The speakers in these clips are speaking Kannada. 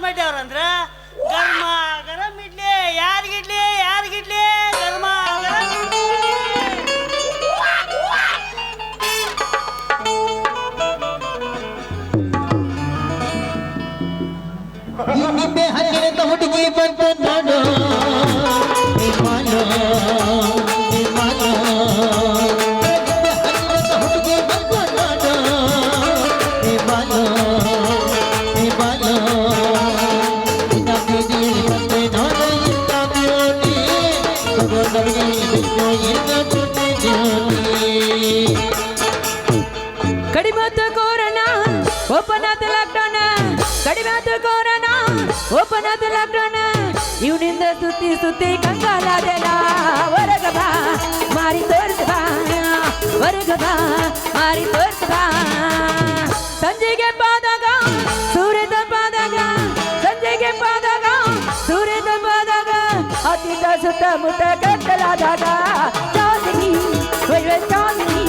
ಬೀಗ್ರಿ ಮಾಸ್ ಮಡ್ಡಿ ಓಪನ್ ಆತ ಲಾಕ್ಡೌನ್ ಕಡಿಮೆ ಆತು ಕೊರೋನಾ ಓಪನ್ ಆತ ಲಾಕ್ಡೌನ್ ಇವನಿಂದ ಸುತ್ತಿ ಸುತ್ತಿ ಕಂಗಾಲಾದೆಲ್ಲ ಹೊರಗ ಬಾ ಮಾರಿ ತೋರಿಸ ಬಾ ಹೊರಗ ಬಾ ಮಾರಿ ತೋರಿಸ ಬಾ ಸಂಜೆಗೆ ಪಾದಾಗ ಸೂರ್ಯದ ತಂಪಾದಾಗ ಸಂಜೆಗೆ ಪಾದಾಗ ಸೂರ್ಯದ ತಂಪಾದಾಗ ಅತಿದ ಸುತ್ತಮುತ್ತ ಕತ್ತಲಾದಾಗ ಚಾಂದಿನಿ ಒಳ್ಳೆ ಚಾಂದಿನಿ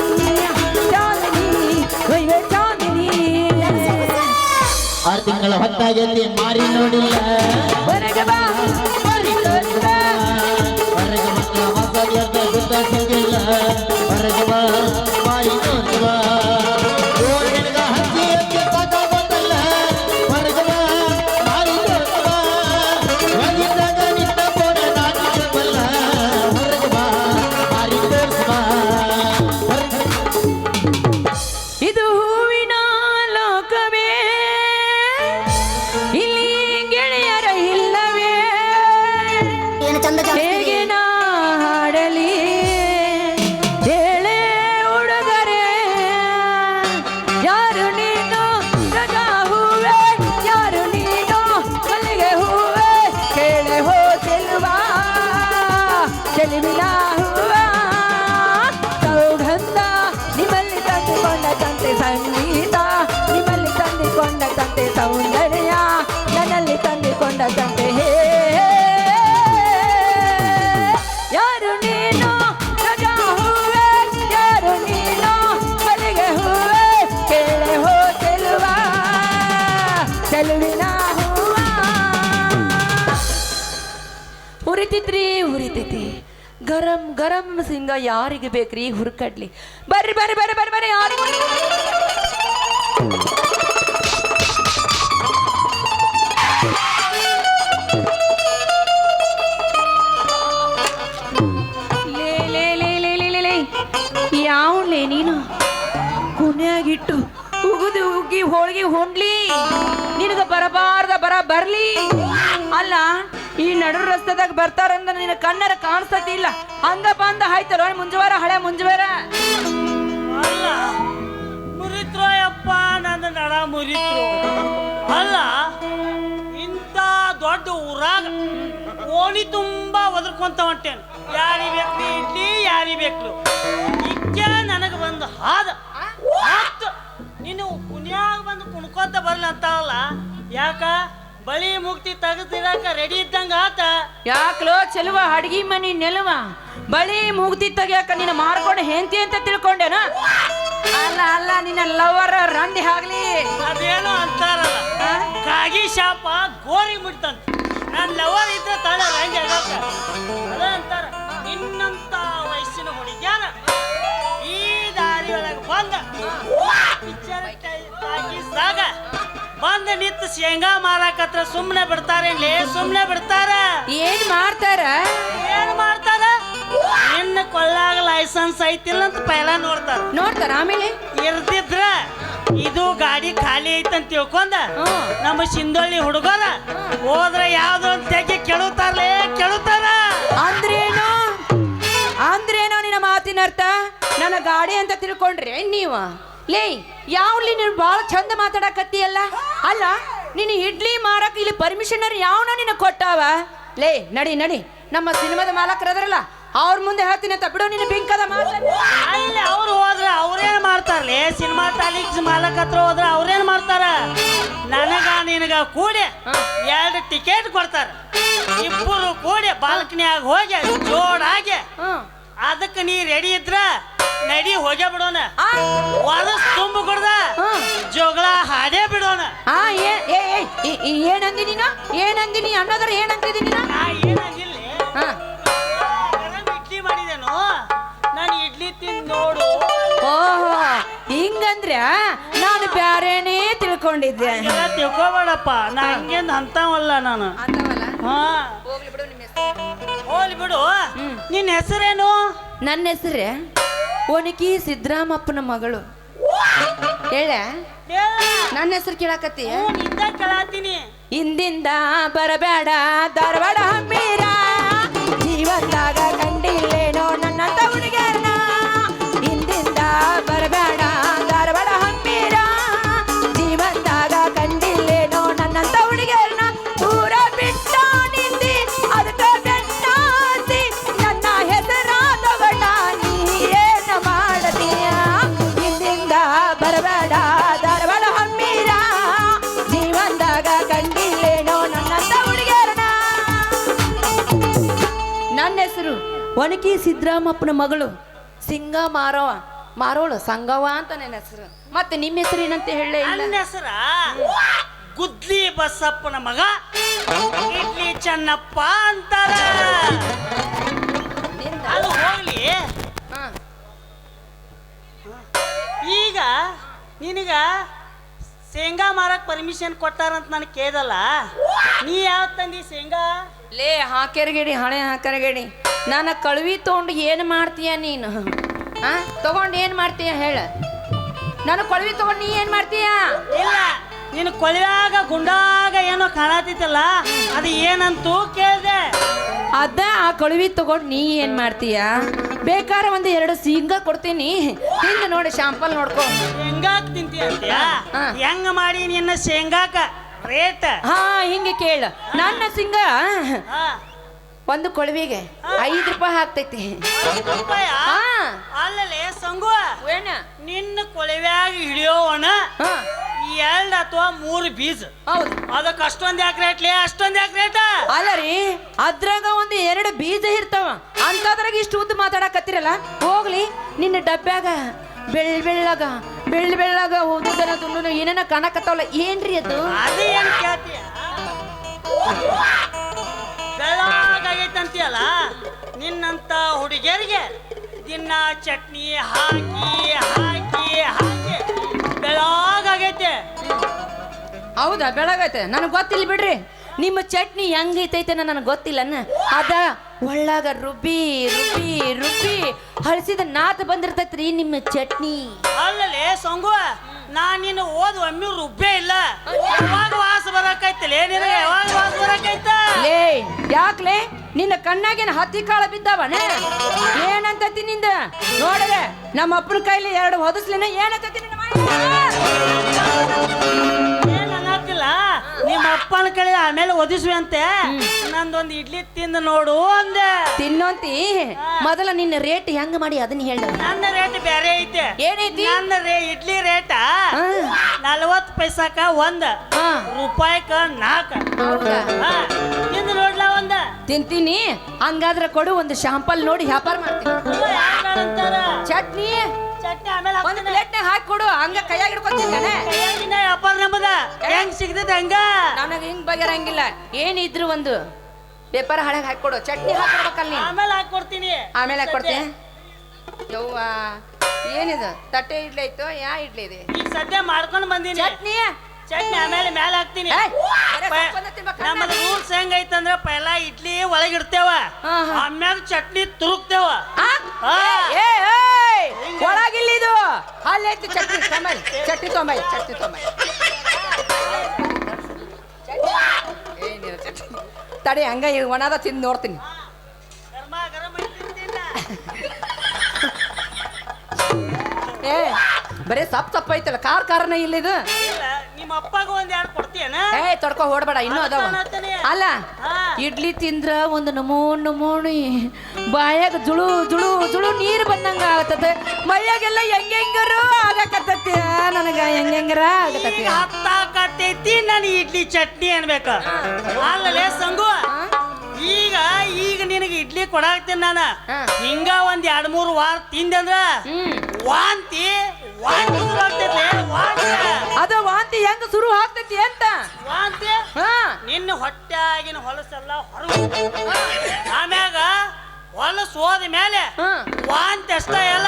ಆರು ತಿಂಗಳ ಹೊತ್ತಾಗೆ ಮಾರಿ ನೋಡಿಲ್ಲ. ಗರಂ ಗರಂ ಸಿಂಗ ಯಾರಿಗೆ ಬೇಕ್ರಿ? ಹುರ್ಕಡ್ಲಿ. ಬರ್ರಿ ಬರ್ರಿ ಬರ್ರಿ ಬರ್ರಿ ಬರ್ರಿ ಯಾರಿಗೆ ಲೇ ಲೇ ಲೇ ಲೇ ಲೇ ಲೇ ಲೇ. ಯಾವ್ಲೇ ನೀನು? ಕುನ್ಯಾಗಿಟ್ಟು ಉಗುದು ಉಗ್ಗಿ ಹೋಳ್ಗಿ ಹೊಂಡ್ಲಿ. ನಿನಗ ಬರಬಾರ್ದ ಬರ ಬರ್ಲಿ. ಅಲ್ಲ ಈ ನಡು ರಸ್ತೆದಾಗ ಬರ್ತಾರಂದ್ರ ನಿನ್ನ ಕಣ್ಣರ ಕಾಣಿಸ್ತತಿಲ್ಲ ಅಂದ ಬಂದ ಆಯ್ತಲ್ಲ ಮುಂಜವಾರ ಹಳೆ ಮುಂಜವಾರ ಅಲ್ಲ ಮುರಿತ್ರೋ ಯಪ್ಪ ನನ್ನ ನಡ ಮುರಿತ್ರು. ಅಲ್ಲ, ಇಂಥ ದೊಡ್ಡ ಊರಾಗ ಓಣಿ ತುಂಬಾ ಒದರ್ಕೊಂತ ಹೊಂಟೇನು. ಯಾರಿ ಬೇಕ್ರಿ ಇಡ್ಲಿ ಯಾರಿ ಬೇಕು ಇಕ್ಕೆ ನನಗೆ ಬಂದು ಹಾದ. ನೀನು ಕುನ್ಯಾಗ ಬಂದು ಕುಣ್ಕೊತ ಬರ್ಲಿ ಅಂತಾರಲ್ಲ ಯಾಕ? ಬಳಿ ಮುಕ್ತಿ ತೆಗೆದಿರಾಕ ರೆಡಿ ಇದ್ದಂಗ ಆತ. ಯಾಕ್ಲೋ ಚೆಲುವ ಅಡ್ಗಿ ಮನಿ ನೆಲುವ. ಬಳಿ ಮುಗ್ದಿ ತೆಗಿಯಾಕ ನಿನ್ನ ಮಾರ್ಕೊಂಡು ಹೆಂತಿ ಅಂತ ತಿಳ್ಕೊಂಡೆನ ಅಲ್ಲ ಅಲ್ಲ ನಿನ್ನ ಲವರ್ ರಂಡಿ ಆಗ್ಲಿ. ಅದೇನೋ ಅಂತಾರಲ್ಲ. ಕಾಗಿ ಶಾಪ ಗೋರಿ ಮುಟ್ತಂತ. ನನ್ನ ಲವರ್ ಇದ್ರೆ ತಾಳ ರಂಡಿ ಆಗತ್ತ. ಅದ ಅಂತಾರ. ನಿನ್ನಂತ ವಯಸ್ಸಿನ ಹುಡುಗ್ಯಾನ ಈ ದಾರಿ ಒಳಗೆ ಬಂದ ಪಿಕ್ಚರ್ ಸಾಗ. ಬಂದ ನಿಂತು ಶೇಂಗಾ ಮಾರಾಕತ್ರ ಸುಮ್ಮನೆ ಬಿಡ್ತಾರೇನ್ಲಿ ಸುಮ್ಮನೆ ಬಿಡ್ತಾರ? ಏನ್ ಮಾಡ್ತಾರ? ಏನ್ ಮಾಡ್ತಾರ? ನಿನ್ನ ಕೊಳ್ಳಾಗ ಲೈಸೆನ್ಸ್ ಐತಿಲ್ಲ ಅಂತ ಪೈಲ ನೋಡ್ತಾರ. ನೋಡ್ತಾರ ಆಮೇಲೆ? ಇರ್ತಿದ್ರ ಇದು ಗಾಡಿ ಖಾಲಿ ಐತಂತ ತಿಳ್ಕೊಂಡ. ನಮ್ಮ ಸಿಂಧೋಳಿ ಹುಡುಗರ ಹೋದ್ರ ಯಾವ್ದು ಅಂತ ತೆಗಿ ಕೆಳುತ್ತಾರಲೇ ಕೆಳುತ್ತಾರ ಅಂದ್ರೇನು? ಅಂದ್ರೇನೋ ನಿನ್ನ ಮಾತಿನ ಅರ್ಥ ನನ್ನ ಗಾಡಿ ಅಂತ ತಿಳ್ಕೊಂಡ್ರೆ ನೀವ? ಲೇ ಯಾವ್ಲಿ ನೀನು ಭಾಳ ಚಂದ ಮಾತಾಡಕತ್ತೀಯಲ್ಲ? ಅಲ್ಲ ನೀನು ಇಡ್ಲಿ ಮಾರಕ್ ಇಲ್ಲಿ ಪರ್ಮಿಷನರ್ ಯಾವನ ನಿನ್ನ ಕೊಟ್ಟಾವ? ಲೇ ನಡಿ ನಡಿ. ನಮ್ಮ ಸಿನಿಮಾದ ಮಾಲಕರದ್ರಲ್ಲ ಅವ್ರ ಮುಂದೆ ಹೇಳ್ತೀನಿ ಅಂತ ಬಿಡು ನಿನ್ನ ಬಿಂಕದ ಅಲ್ಲಿ ಅವ್ರು ಹೋದ್ರೆ ಅವ್ರೇನ್ ಮಾಡ್ತಾರಲೇ ಸಿನಿಮಾ ತಾಲೀಕ್ಸ್ ಮಾಲಕ್ ಹತ್ರ ಹೋದ್ರೆ ಅವ್ರೇನ್ ಮಾಡ್ತಾರ? ನನಗ ನಿನಗ ಕೂಡಿ ಎರಡು ಟಿಕೆಟ್ ಕೊಡ್ತಾರ. ಇಬ್ಬರು ಕೂಡಿ ಬಾಲ್ಕನಿಯಾಗ ಹೋಗಿ ಜೋಡಾಗಿ ಅದಕ್ಕೆ ನೀ ರೆಡಿ ಇದ್ರ ನಡಿ ಹೋಗೇ ಬಿಡೋಣ ವರಸ್ ತುಂಬ ಕೊಡ್ದ. ಜೋಗಳ ಹಾಡೇ ಬಿಡೋಣ ಆ ಏ ಏ ಏ, ಏನಂದಿ ನೀನು? ಏನಂದಿ ನೀ? ಅನ್ನೋದ್ರ ಏನಂತಿದಿ ನೀನು? ನಾ ಏನಾಗಿಲ್ಲ ಹಾ. ಗರಂ ಇಡ್ಲಿ ಮಾಡಿದೇನು? ನಾನು ಇಡ್ಲಿ ತಿಂದು ನೋಡು. ಓಹೋ ಹಿಂಗಂದ್ರ ನಾನು ಬ್ಯಾರೇನೇ ತಿಳ್ಕೊಂಡಿದ್ದೆ. ಎಲ್ಲ ತಿಳ್ಕೊಬೇಡಪ್ಪ. ನಾ ಹಂಗೇನ್ ಅಂತವಲ್ಲ ನಾನು. ಹಾ. ಹೋಗ್ಲಿ ಬಿಡು ನಿನ್ನ ಹೆಸರೇನು? ನನ್ನ ಹೆಸರೇ? ಒಣಕಿ ಸಿದ್ದರಾಮಪ್ಪನ ಮಗಳು. ಹೇಳ. ನನ್ನ ಹೆಸರು ಕೇಳಾಕತ್ತಿ. ಕೇಳಾತೀನಿ. ಹಿಂದಿಂದ ಬರಬೇಡ ಧಾರವಾಡ ಮೀರಾ. ಒಣಕಿ ಸಿದ್ದರಾಮಪ್ಪನ ಮಗಳು ಸಿಂಗ ಮಾರವ ಮಾರೋಳು ಸಂಗವ ಅಂತ ನನ್ನ ಹೆಸರು. ಮತ್ತೆ ನಿಮ್ಮ ಹೆಸರು ಏನಂತ ಹೇಳಿ ಇಲ್ಲ. ನನ್ನ ಹೆಸರ? ಗುದ್ಲಿ ಬಸಪ್ಪನ ಮಗ ಇಡ್ಲಿ ಚೆನ್ನಪ್ಪ ಅಂತಾರ. ಅದು ಹೋಗ್ಲಿ. ಈಗ ನಿನಗ ಶೇಂಗಾ ಮಾರಕ್ ಪರ್ಮಿಷನ್ ಕೊಟ್ಟಾರಂತ ನನಗೆ ಕೇಳಲ್ಲ ನೀ ಯಾವ ತಂದಿ ಶೇಂಗಾ? ಲೇ ಹಾಕ್ಯಾರಗೇಡಿ ಹಣೆ ಹಾಕ್ಯಾರಗೇಡಿ ನಾನು ಕಳುವಿ ತೊಗೊಂಡು ಏನು ಮಾಡ್ತೀಯ ನೀನು? ಹಾಂ ತಗೊಂಡು ಏನು ಮಾಡ್ತೀಯ ಹೇಳ. ನಾನು ಕೊಳವಿ ತಗೊಂಡು ನೀ ಏನು ಮಾಡ್ತೀಯ? ಇಲ್ಲ ನೀನು ಕೊಳವ್ಯಾಗ ಗುಂಡಾಗ ಏನೋ ಕಾಣತಿತ್ತಲ್ಲ ಅದು ಏನಂತೂ ಕೇಳಿದೆ. ಅದ ಆ ಕೊಳವಿ ತಗೊಂಡು ನೀ ಏನು ಮಾಡ್ತೀಯ? ಬೇಕಾದ್ರೆ ಒಂದು ಎರಡು ಸಿಂಗ ಕೊಡ್ತೀನಿ. ಹಿಂಗೆ ನೋಡಿ ಶಾಂಪಲ್ ನೋಡ್ಕೊ. ಹೆಂಗಾಕ್ ತಿಂತೀಯ ಅಂತೀಯ? ಹಾ. ಹೆಂಗ ಮಾಡಿ ನಿನ್ನ ಶೇಂಗಾಕ? ರೇಟ್ ಹಾ ಹಿಂಗೆ ಕೇಳ. ನನ್ನ ಸಿಂಗ ಒಂದು ಕೊಳವಿಗೆ ಐದು ರೂಪಾಯಿ ಹಾಕ್ತೈತಿ. ಐದು ರೂಪಾಯ? ಹಾ. ಅಲ್ಲಲೇ ಸಂಗು ಏನ? ನಿನ್ನ ಕೊಳವ್ಯಾಗ ಎರಡ್ ಎರಡು ಅಥವಾ ಮೂರು ಬೀಜ. ಹೌದು. ಅದಕ್ಕೆ ಅಷ್ಟೊಂದು ಯಾಕೆ ರೇಟ್ಲಿ ಅಷ್ಟೊಂದು ಯಾಕೆ ರೇಟ? ಅಲ್ಲ ರೀ ಅದ್ರಾಗ ಒಂದು ಎರಡು ಬೀಜ ಇರ್ತಾವ. ಅಂತದ್ರಾಗ ಇಷ್ಟು ಉದ್ದ ಮಾತಾಡಕತ್ತಿರಲ್ಲ? ಹೋಗ್ಲಿ ನಿನ್ನ ಡಬ್ಬ್ಯಾಗ ಬೆಳ್ ಬೆಳ್ಳಗ ಬೆಳ್ಳ ಬೆಳ್ಳಾಗ ಓದುದನ ತುಂಡು ಏನೇನ ಕಾಣಕತ್ತಾವಲ್ಲ ಏನ್ರಿ ಅದು? ಅದೇನ್ ನಿನ್ನಂತ ಹುಡುಗಿಯರಿಗೆ ದಿನ ಚಟ್ನಿ ಹಾಕಿ ಹಾಕಿ ಹಾಕಿ ಬೆಳಗಾಗೈತೆ ಹೌದಾ ಬೆಳಗೈತೆ ನನಗೆ ಗೊತ್ತಿಲ್ಲ ಬಿಡ್ರಿ. ನಿಮ್ಮ ಚಟ್ನಿ ಹೆಂಗೈತೈತೆ ನನಗೆ ಗೊತ್ತಿಲ್ಲ ಅದ ಒಳ್ಳಾಗ ರುಬ್ಬಿ ರುಬ್ಬಿ ರುಬ್ಬಿ ಹಳಸಿದ ನಾತ ಬಂದಿರ್ತೈತ್ರಿ ನಿಮ್ಮ ಚಟ್ನಿ. ಅಲ್ಲಲೇ ಸೊಂಗುವ ನಾ ನಿನ್ನ ಓದ್ ಒಮ್ಮೆ ರುಬ್ಬೇ ಇಲ್ಲ. ಯಾವಾಗ ವಾಸ ಬರಕೈತಲೇ ನಿನಗೆ? ಯಾವಾಗ ವಾಸ ಬರಕೈತ? ಲೇ ಯಾಕ್ಲೆ? ನಿನ್ನ ಕಣ್ಣಾಗಿನ ಹತ್ತಿ ಕಾಳ ಬಿದ್ದಾವನ? ಏನಂತತಿ ನಿಂದ? ನೋಡದೆ ನಮ್ಮ ಅಪ್ಪನ ಕೈಲಿ ಎರಡು ಹೊದಸ್ಲಿನ ಏನಂತತಿ ನಿನ್ನ ನಿಮ್ಮ ಅಪ್ಪನ ಕಡೆ ಆಮೇಲೆ ಒದಿಸುವೆ ಅಂತೆ ನಂದೊಂದು ಇಡ್ಲಿ ತಿಂದು ನೋಡು ಅಂದೆ. ತಿನ್ನೋಂತಿ? ಮೊದಲ ನಿನ್ನ ರೇಟ್ ಹೆಂಗ್ ಮಾಡಿ ಅದನ್ನ ಹೇಳ. ನನ್ನ ರೇಟ್ ಬೇರೆ ಐತೆ. ಏನೈತಿ? ನನ್ನ ರೇ ಇಡ್ಲಿ ರೇಟ. ನಲವತ್ತು ಪೈಸಾಕ ಒಂದ ರೂಪಾಯಿಕ ನಾಲ್ಕ? ತಿಂದು ನೋಡ್ಲ ಒಂದ? ತಿಂತೀನಿ. ಹಂಗಾದ್ರೆ ಕೊಡು ಒಂದು ಶಾಂಪಲ್ ನೋಡಿ ವ್ಯಾಪಾರ ಮಾಡ್ತೀನಿ. ಚಟ್ನಿ. ಚಟ್ನಿ ಆಮೇಲೆ ಒಂದು ಪ್ಲೇಟ್ನಾಗ ಹಾಕಿ ಕೊಡು ಹಂಗ ಕೈಯಾಗಿ ಹಿಡ್ಕೊತೀನಿ ವ್ಯಾಪಾರ ಹೆಂಗ್ ಸಿಗ್ತದೆ ಹಂಗ? ನನಗೆ ಹಿಂಗ್ ಬಗೆರಂಗಿಲ್ಲ. ಏನಿದ್ರು ಒಂದು. ಪೇಪರ್ ಹಳೆಗೆ ಹಾಕೊಡು ಚಟ್ನಿ ಹಾಕೊಡ್ಬೇಕಲ್ಲ ನೀನು. ಆಮೇಲೆ ಹಾಕೊಡ್ತೀನಿ ಆಮೇಲೆ ಹಾಕೊಡ್ತೀನಿ ಯವ್ವ ಏನಿದು? ತಟ್ಟೆ ಇಡ್ಲಿ ಐತೋ ಯಾ ಇಡ್ಲಿ ಇದೆ? ಈಗ ಸದ್ಯ ಮಾಡ್ಕೊಂಡು ಬಂದೀನಿ. ಚಟ್ನಿ? ಚಟ್ನಿ ಆಮೇಲೆ ಮೇಲೆ ಹಾಕ್ತೀನಿ. ಏಯ್, ಬರೇ ಪ- ಸಪ್ಪನೆ ತಿನ್ಬೇಕಣ್ಣ. ನಮ್ಮದು ರೂಲ್ಸ್ ಹೆಂಗೈತಂದ್ರ ಪೈಲ ಇಡ್ಲಿ ಒಳಗಿಡ್ತೇವ. ಹಾ, ಹಾ. ಆಮ್ಯಾಗ ಚಟ್ನಿ ತುರುಕ್ತೇವ. ಆ? ಆ. ಏ ಏಯ್, ಒಳಗಿಲ್ಲಿದು. ಅಲ್ಲಿ ಐತಿ ಚಟ್ನಿ. ತೊಂಬೈ. ಚಟ್ನಿ ತೊಂಬೈ ಚಟ್ನಿ ತೊಂಬೈ. ತಡಿ ಹಂಗ ಇದು ಒಣದ ತಿಂದು ನೋಡ್ತೀನಿ. ಏ ಬರೀ ಸಪ್ ಸಪ್ ಐತಲ್ಲ ಕಾರ್ ಕಾರಣ ಇಲ್ಲ ಇದು ಇಲ್ಲ ನಿಮ್ಮ ಅಪ್ಪಗ ಒಂದ್ ಎರಡು ಕೊಡ್ತೀಯನ? ಏ ತೊಡ್ಕೊ ಓಡ್ಬೇಡ ಇನ್ನೂ ಅದಾವ. ಅಲ್ಲ ಹಾ. ಇಡ್ಲಿ ತಿಂದ್ರ ಒಂದು ನಮೂನ್ ನಮೂನಿ ಬಾಯಾಗ ಜುಳು ಜುಳು ಜುಳು ನೀರು ಬಂದಂಗ ಆಗತ್ತೆ ಮೈಯಾಗೆಲ್ಲ ಹೆಂಗೆಂಗರು ಆಗಕತ್ತತಿ ನನಗ ಹೆಂಗೆಂಗರ ಆಗತತಿ ಈಗ ಹತ್ತಾಕತ್ತೈತಿ ನಾನು ಇಡ್ಲಿ ಚಟ್ನಿ ಅನ್ಬೇಕ. ಅಲ್ಲಲೇ ಸಂಗು ಈಗ ಈಗ ನಿನಗೆ ಇಡ್ಲಿ ಕೊಡಾಕ್ತೀನಿ ನಾನು. ಹಿಂಗ ಒಂದ್ ಎರಡ್ ಮೂರು ವಾರ ತಿಂದಂದ್ರ ಹ್ಮ್. ವಾಂತಿ ಅದ ವಾಂತಿ ಹೆಂಗ ಶುರು ಆಗ್ತೈತಿ ಅಂತ? ವಾಂತಿ? ಹಾ. ನಿನ್ನ ಹೊಟ್ಟೆಗಿನ ಹೊಲಸೆಲ್ಲ ಹೊರಗೆ ಆಮ್ಯಾಗ ಹೊಲಸು ಹೋದ ಮೇಲೆ ವಾಂತಿ ಅಷ್ಟ ಎಲ್ಲ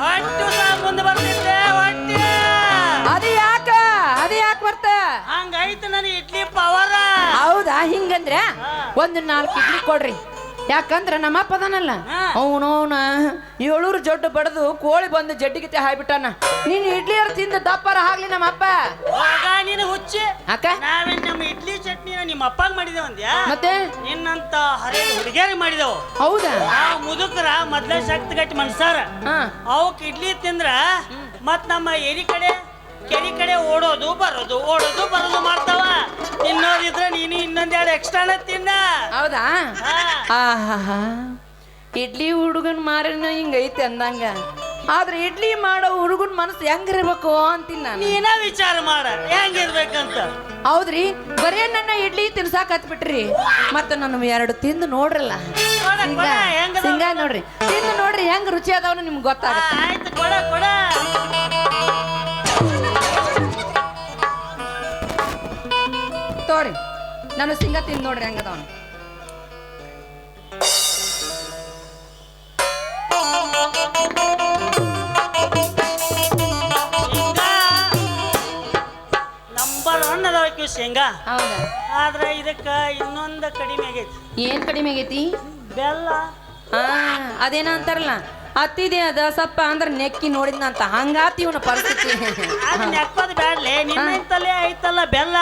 ಹೊಟ್ಟು ಮುಂದೆ ಬರ್ತೈತೆ ಹೊಟ್ಟೆ. ಅದು ಯಾಕ? ಅದು ಯಾಕೆ ಬರ್ತ? ಹಂಗೈತೆ ನನಗೆ ಇಡ್ಲಿ ಪವರ. ಹೌದಾ? ಹಿಂಗಂದ್ರೆ ಒಂದು ನಾಲ್ಕು ಇಡ್ಲಿ ಕೊಡ್ರಿ. ಯಾಕಂದ್ರ ನಮ್ಮ ಅಪ್ಪ ಅದಾನಲ್ಲ. ಅವನವನ ಏಳೂರು ಜೊಡ್ಡು ಬಡದು ಕೋಳಿ ಬಂದು ಜಡ್ಡಿಗಿತೆ ಹಾಯ್ಬಿಟ್ಟಾನ. ನೀನು ಇಡ್ಲಿ ಅವ್ರು ತಿಂದ ದಪ್ಪರ ಆಗ್ಲಿ ನಮ್ಮ ಅಪ್ಪ ಆಗ ನೀನು ಹುಚ್ಚಿ. ಅಕ್ಕ ನಾವೇನ್ ನಮ್ಮ ಇಡ್ಲಿ ಚಟ್ನಿನ ನಿಮ್ಮ ಅಪ್ಪಗ್ ಮಾಡಿದೇವ ಅಂದ್ಯಾ? ಮತ್ತೆ? ನಿನ್ನಂತ ಹರೇ ಹುಡುಗಿಯರಿಗೆ ಮಾಡಿದೆವು. ಹೌದಾ? ಆ ಮುದುಕರ ಮೊದ್ಲೇ ಶಕ್ತಿ ಗಟ್ಟಿ ಮನ್ಸಾರ ಹಾ. ಅವಕ್ ಇಡ್ಲಿ ತಿಂದ್ರ ಮತ್ ನಮ್ಮ ಏರಿ ಕಡೆ ಕೆರಿ ಕಡೆ ಓಡೋದು ಬರೋದು ಓಡೋದು ಬರೋದು ಮಾಡ್ತಾವ. ತಿನ್ನೋದಿದ್ರೆ ನೀನು ಇನ್ನೊಂದೆರಡು ಎಕ್ಸ್ಟ್ರಾ ತಿನ್ನ. ಹೌದಾ. ಆಹಾ ಇಡ್ಲಿ ಹುಡುಗನ್ ಮಾರಿನ ಹಿಂಗೈತೆ ಅಂದಂಗ. ಆದ್ರೆ ಇಡ್ಲಿ ಮಾಡೋ ಹುಡುಗನ್ ಮನಸ್ಸು ಹೆಂಗಿರ್ಬೇಕು ಅಂತೀನಿ ನಾನು. ನೀನ ವಿಚಾರ ಮಾಡ ಹೆಂಗಿರ್ಬೇಕಂತ. ಹೌದ್ರಿ? ಬರೇ ನನ್ನ ಇಡ್ಲಿ ತಿನ್ಸಾಕ್ ಹತ್ಬಿಟ್ರಿ. ಮತ್ತೆ ನಾನು ಎರಡು ತಿಂದು ನೋಡ್ರಲ್ಲ. ಕೊಡ, ಹಿಂಗ ಕೊಡ? ನೋಡ್ರಿ. ತಿಂದು ನೋಡ್ರಿ ಹೆಂಗ್ ರುಚಿ ಅದಾವನು ನಿಮ್ಗೆ ಗೊತ್ತಾಗ ಆಯ್ತು ಕೊಡ ಕೊಡ. ನಾನು ಸಿಂಗ ತಿಂದು ನೋಡ್ರಿ ಹೆಂಗದವನ ಶೇಂಗಾ ನಂಬರ್ ಒನ್ ಅದಾವ ಶೇಂಗಾ ಹೌದಾ? ಆದ್ರೆ ಇದಕ್ಕ ಇನ್ನೊಂದು ಕಡಿಮೆ ಆಗೈತಿ. ಏನ್ ಕಡಿಮೆ ಆಗೈತಿ? ಬೆಲ್ಲ. ಆ ಅದೇನ ಅಂತಾರಲ್ಲ. ಅತ್ತಿದೆ ಅದ ಸಪ್ಪ ಅಂದ್ರೆ ನೆಕ್ಕಿ ನೋಡಿದ್ನಂತ. ಹಂಗಾತಿ ಇವನ ಪರಿಸ್ಥಿತಿ. ನೆಕ್ಕೋದ್ ಬ್ಯಾಡ್ಲೆ. ನಿನ್ನಂತಲೇ ಐತಲ್ಲ ಬೆಲ್ಲ?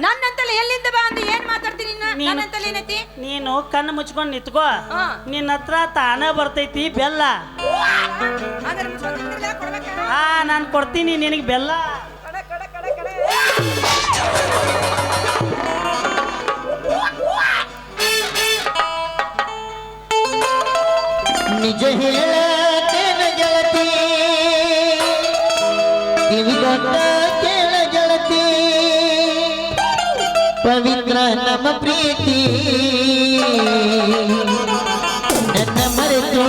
ನನ್ನಂತಲೆ ಎಲ್ಲಿಂದ ಬಾ ಅಂತ ಏನ್ ಮಾತಾಡ್ತೀನಿ ನಿನ್ನ ನೀನು- ನನ್ನಂತಲೆ ಏನೈತಿ? ನೀನು ಕಣ್ಣು ಮುಚ್ಕೊಂಡು ನಿತ್ಕೋ. ನಿನ್ನ ಹತ್ರ ತಾನ ಬರ್ತೈತಿ ಬೆಲ್ಲ. ಹಾ ನಾನು ಕೊಡ್ತೀನಿ ನಿನಗೆ ಬೆಲ್ಲ. ಕಡೆ, ಕಡೆ, ಕಡೆ, ಕಡೆ. ನಿಜ ಹೇಳತೇನ ಗೆಳತಿ ಕಿವಿಗೊಟ್ಟ ಕೇಳ ಗೆಳತಿ ಪವಿತ್ರ ನಮ್ಮ ಪ್ರೀತಿ ನನ್ನ ಮರೆತು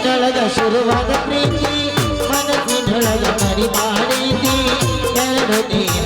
ಕಣ್ಣಿನೊಳಗ ಶುರುವಾದ ಪ್ರೀತಿ ಮನಸ್ಸಿನೊಳಗ ಮರಿ ಮಾಡಿದಿ ಎರಡು ದೇಹ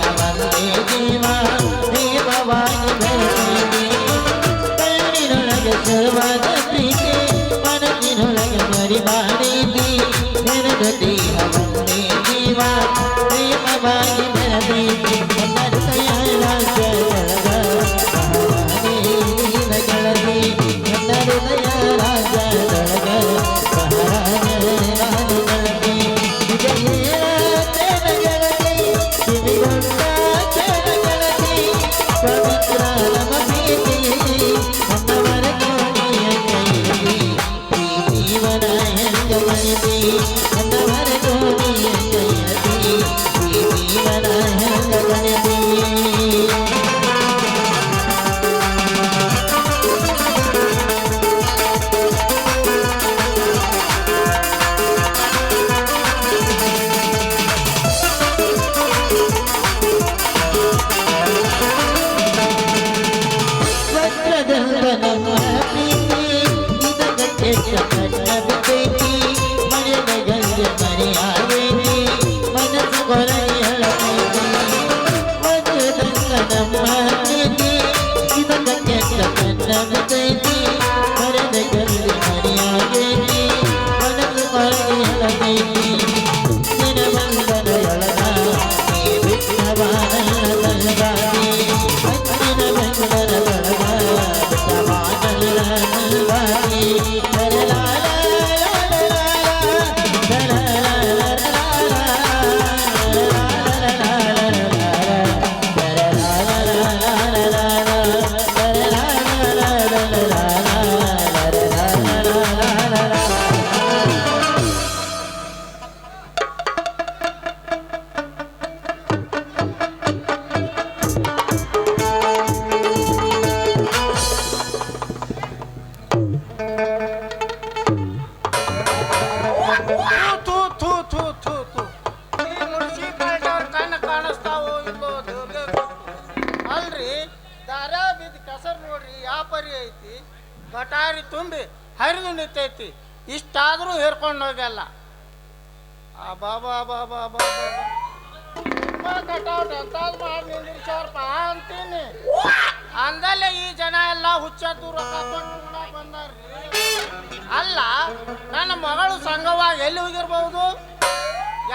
ನನ್ನ ಮಗಳು ಸಂಘವಾಗಿ ಎಲ್ಲಿ ಹೋಗಿರ್ಬಹುದು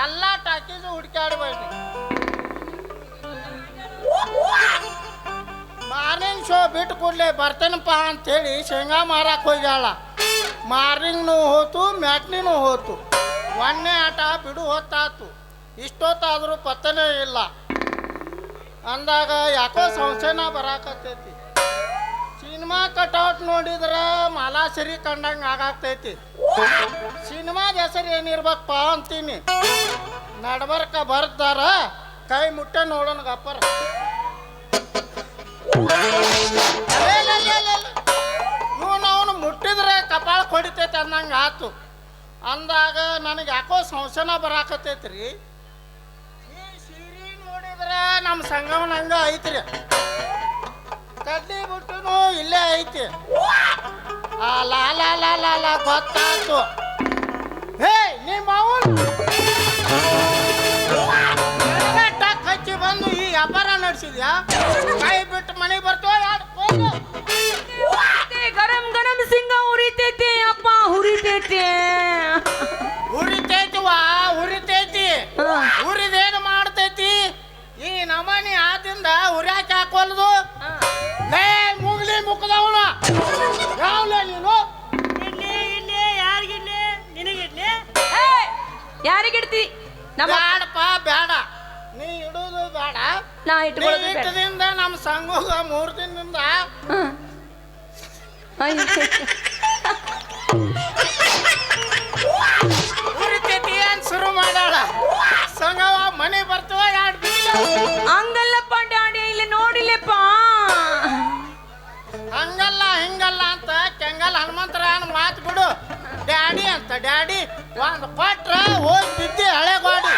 ಎಲ್ಲ ಟಾಕೀಸು ಹುಡುಕಾಡ್ಬೇಡಿ ಮಾರ್ನಿಂಗ್ ಶೋ ಬಿಟ್ಟು ಕೂಡಲೇ ಬರ್ತೇನಪ್ಪ ಅಂತೇಳಿ ಶೇಂಗಾ ಮಾರಕ್ಕೆ ಹೋಗ್ಯಾಳ. ಮಾರ್ನಿಂಗ್ನು ಹೋತು, ಮ್ಯಾಟ್ನಿನೂ ಹೋತು. ಒಂದನೇ ಆಟ ಬಿಡು ಹೊತ್ತಾತು. ಇಷ್ಟೊತ್ತಾದರೂ ಪತ್ತನೇ ಇಲ್ಲ. ಅಂದಾಗ ಯಾಕೋ ಸಂಶಯನ ಬರಾಕತ್ತೈತಿ. ಸಿನಿಮಾ ಕಟೌಟ್ ನೋಡಿದ್ರೆ ಮಾಲಾಸರಿ ಕಂಡಂಗೆ ಆಗಾಗ್ತೈತಿ ಸಿನಿಮಾದ ಹೆಸರು ಏನಿರ್ಬೇಕಪ್ಪ ಅಂತೀನಿ. ನಡ್ಬರ್ಕ ಬರ್ತಾರ ಕೈ ಮುಟ್ಟೆ ನೋಡೋಣ ಗಪ್ಪರ. ಅವನು ಮುಟ್ಟಿದ್ರೆ ಕಪಾಳ ಕೊಡಿತೈತೆ ಅಂದಂಗೆ ಆತು. ಅಂದಾಗ ನನಗೆ ಯಾಕೋ ಸಂಶನ ಬರಾಕತೈತ್ರಿ ಈ ಸೀರೆ ನೋಡಿದ್ರೆ ನಮ್ಮ ಸಂಗಮನ ಹಂಗ ಐತ್ರಿ. ಕಡ್ಲಿ ಬಿಟ್ಟು ಇಲ್ಲೇ ಐತಿ. ಆ ಲಾ ಲಾ ಲಾ ಲಾ ಲಾ ಗೊತ್ತಾತು ಹೇ ನಿಮ್ಮ ಟಕ್ ಹಚ್ಚಿ ಬಂದು ಈ ವ್ಯಾಪಾರ ನಡೆಸಿದ್ಯಾ? ಕೈ ಬಿಟ್ಟು ಮನೆಗೆ ಬರ್ತೋ ಗರಂ ಗರಂ ಸಿಂಗ ಉರಿತೈತಿ ಅಪ್ಪ ಉರಿತೈತಿ ಉರಿತೈತಿ ವಾ ಉರಿತೈತಿ. ಉರಿದೇನು ಮಾಡ್ತೈತಿ? ಈ ನಮನಿ ಆದಿಂದ ಉರ್ಯಾಕೆ ಹಾಕೋಲ್ದು. ಲೇ ಮುಖದವನ ಯಾವ್ಲೇ ನೀನು? ಇಡ್ಲಿ ಇಡ್ಲಿ ಯಾರಿಗಿಡ್ಲಿ ನಿನಗಿಡ್ಲಿ ಯಾರಿಗಿಡ್ತಿ ನಮ್ಮ ಬೇಡಪ್ಪ ಬೇಡ ನೀ ಇಡುದು ಬೇಡ ನಾ ಇಟ್ಕೊಳ್ಳೋದು ಬೇಡ. ಇಟ್ಟದಿಂದ ನಮ್ಮ ಸಂಘದ ಮೂರು ದಿನದಿಂದ. ಹಾ. ಹಂಗಲ್ಲ ಅಂತ ಕೆಂಗಲ್ ಹನುಮಂತರಾಯನ ಮಾತು ಬಿಡು. ಡ್ಯಾಡಿ ಅಂತ ಡ್ಯಾಡಿ ಒಂದು ಕೊಟ್ರ ಹೋಗಿ ಬಿದ್ದಿ ಹಳೆ ಗೋಡಿ.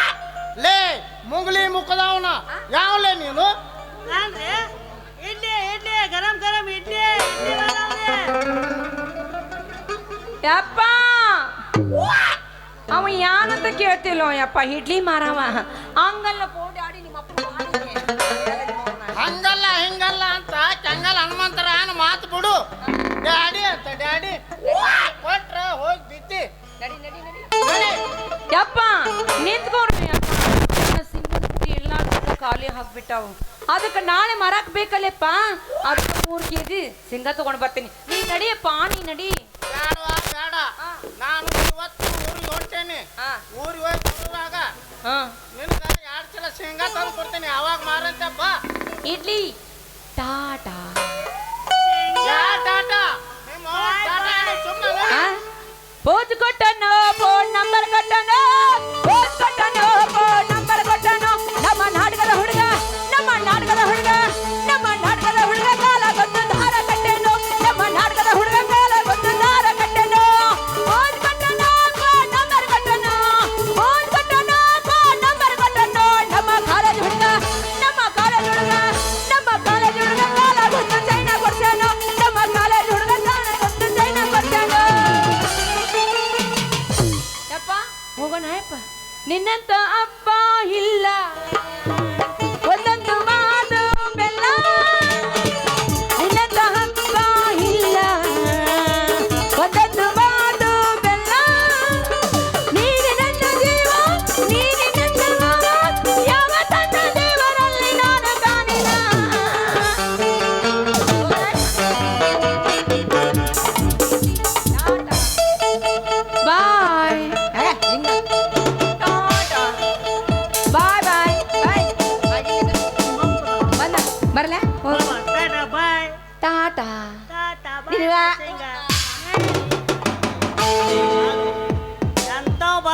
ಲೇ ಮುಂಗ್ಲಿ ಮುಖದವನ. ಯಾವಲೇ ನೀನು? ನಾನ್ರಿ ಇಡ್ಲಿ ಇಡ್ಲಿ ಗರಂ ಗರಂ ಇಡ್ಲಿ ಇಡ್ಲಿ. ಯಪ್ಪ! ಅವ ಯಾನಂತ ಕೇಳ್ತಿಲ್ಲ ಯಪ್ಪ ಇಡ್ಲಿ ಮಾರವ. ಹಂಗಲ್ಲ ಪೋ ಕೆಂಗಲ್ ಏನು ಮಾತು ಬಿಡು. ಡ್ಯಾಡಿ ಅಂತ ಡ್ಯಾಡಿ. ಕೊಟ್ರ ಹೋಗಿ ಬಿದ್ದಿ. ನಡಿ ನಡಿ ನಡಿ. ಯಪ್ಪ ನಿಂತ್ಕೊಡ್ರಿ ಎಲ್ಲ ಖಾಲಿ ಹಾಕ್ಬಿಟ್ಟಾವು ಅದಕ್ಕೆ ನಾಳೆ ಮರಕ್ ಬೇಕಲ್ಲಪ್ಪ? ಅದಕ್ಕೆ ಮೂರು ಕೆ ಜಿ ಸಿಂಗ ತಗೊಂಡ್ ಬರ್ತೀನಿ. ನೀ ನಡಿಯಪ್ಪ ನೀ ನಡಿ. ಬೇಡವಾ ಬೇಡ. ನಾನು ಇವತ್ತು ಊರಿಗೆ ಹೊಂಟೇನಿ. ಊರಿಗೆ ಹೋಗಿ ಬರುವಾಗ ನಿನ್ಗ ಎರಡು ಚೀಲ ಶೇಂಗಾ ತಂದು ಕೊಡ್ತೀನಿ ಅವಾಗ Marantappa idli. Tata. Phone number ಕೊಟ್ಟನು ಪೋಜ್ ಕೊಟ್ಟನು ನಿನ್ನಂತ ಅಪ್ಪ ಇಲ್ಲ.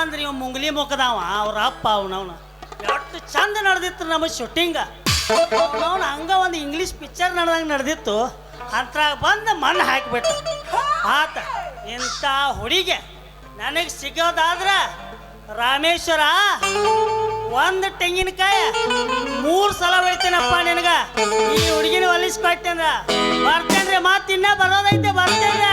ಬಂದ್ರಿ ಇವ್ ಮುಂಗ್ಲಿ ಮುಖದವ ಅವ್ರ ಅಪ್ಪ ಅವನವನ. ಎಷ್ಟು ಚಂದ ನಡೆದಿತ್ತು ನಮ್ಮ ಶೂಟಿಂಗ್. ಅವನ ಹಂಗ ಒಂದು ಇಂಗ್ಲೀಷ್ ಪಿಕ್ಚರ್ ನಡೆದಂಗೆ ನಡೆದಿತ್ತು. ಅಂತ್ರಾಗ ಬಂದು ಮಣ್ಣು ಹಾಕಿಬಿಟ್ಟು ಆತ, ಇಂಥ ಹುಡುಗಿ ನನಗೆ ಸಿಗೋದಾದ್ರೆ ರಾಮೇಶ್ವರ, ಒಂದು ತೆಂಗಿನಕಾಯ, ಮೂರು ಸಲ ಬೆಳಿತೇನಪ್ಪ ನಿನಗ. ಈ ಹುಡುಗಿನ ಹೊಲಿಸ್ಕೊಟ್ಟೆ ಅಂದ್ರೆ. ಬರ್ತೇನ್ರಿ ಮತ್ತೆ ಇನ್ನ ಬರೋದೈತೆ ಬರ್ತೇನೆ